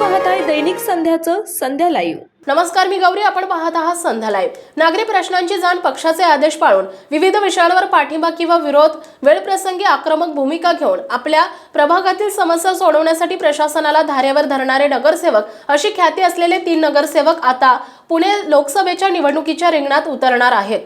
दैनिक संध्याचं संध्या live नमस्कार मी गौरी. आपण पाहत आहात संध्या लाईव्ह नागरी प्रश्नांची जाण पक्षाचे आदेश पाळून विविध विषयांवर पाठिंबा किंवा विरोध वेळप्रसंगी आक्रमक भूमिका घेऊन आपल्या प्रभागातील समस्या सोडवण्यासाठी प्रशासनाला धारेवर धरणारे नगरसेवक अशी ख्याती असलेले तीन नगरसेवक आता पुणे लोकसभेच्या निवडणुकीच्या रिंगणात उतरणार आहेत.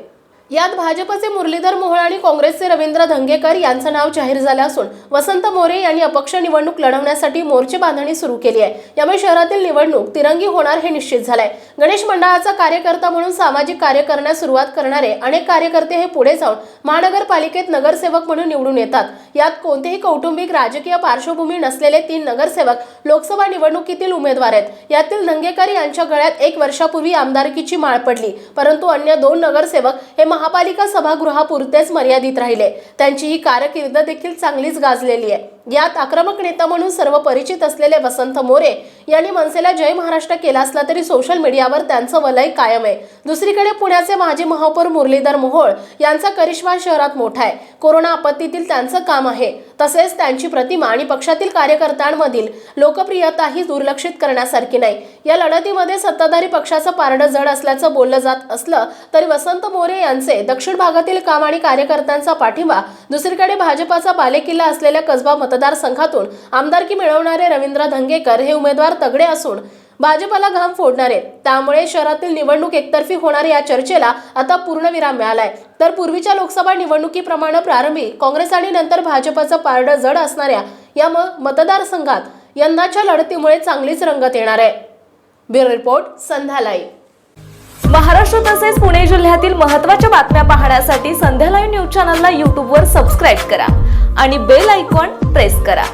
यात भाजपचे मुरलीधर मोहोळ आणि काँग्रेसचे रवींद्र धंगेकर यांचं नाव जाहीर झालं असून वसंत मोरे यांनी अपक्ष निवडणूक लढवण्यासाठी मोर्चे बांधणी सुरू केली आहे. यामुळे शहरातील निवडणूक तिरंगी होणार हे निश्चित झालंय. गणेश मंडळाचा कार्यकर्ता म्हणून सामाजिक कार्य करण्यास सुरुवात करणारे अनेक कार्यकर्ते हे पुढे जाऊन महानगरपालिकेत नगरसेवक म्हणून निवडून येतात. यात कोणतेही कौटुंबिक राजकीय पार्श्वभूमी नसलेले तीन नगरसेवक लोकसभा निवडणुकीतील उमेदवार आहेत. यातील धंगेकर यांच्या गळ्यात एक वर्षापूर्वी आमदारकीची माळ पडली परंतु अन्य दोन नगरसेवक हे महा महापालिका सभागृहापुरतेच मर्यादित राहिले. त्यांची ही कारकीर्द देखील चांगलीच गाजलेली आहे. यात आक्रमक नेता म्हणून सर्व परिचित असलेले वसंत मोरे यांनी मनसेला जय महाराष्ट्र केला असला तरी सोशल मीडियावर त्यांचं वलय कायम आहे. दुसरीकडे पुण्याचे माजी महापौर मुरलीधर मोहोळ यांचा करिश्मा शहरात मोठा आहे. कोरोना आपत्तीतील त्यांचं काम आहे. तसेच त्यांची प्रतिमा आणि पक्षातील कार्यकर्त्यांमधील लोकप्रियताही दुर्लक्षित करण्यासारखी नाही. या लढतीमध्ये सत्ताधारी पक्षाचं पारडं जड असल्याचं बोललं जात असलं तरी वसंत मोरे यांचे दक्षिण भागातील काम आणि कार्यकर्त्यांचा पाठिंबा दुसरीकडे भाजपाचा बालेकिल्ला असलेल्या कसबा मतदारसंघातून आमदारकी मिळवणारे रवींद्र धंगेकर हे उमेदवार तगडे असून भाजपाला घाम फोडणार. आहेत त्यामुळे शहरातील निवडणूक एकतर्फी होणार या चर्चेला आता पूर्णविराम मिळालाय. तर पूर्वीच्या लोकसभा निवडणुकीप्रमाणे प्रारंभी काँग्रेस आणि नंतर भाजपाचं पारडं जड असणाऱ्या या म- मतदारसंघात यंदाच्या लढतीमुळे चांगलीच रंगत येणार आहे. Bureau report Sandhya live. Maharashtra तसेच पुणे जिल्ह्यातील महत्त्वाच्या बातम्या पाहण्यासाठी संध्या लाईव्ह न्यूज चॅनलला यूट्यूबवर सबस्क्राईब करा आणि बेल आयकॉन प्रेस करा.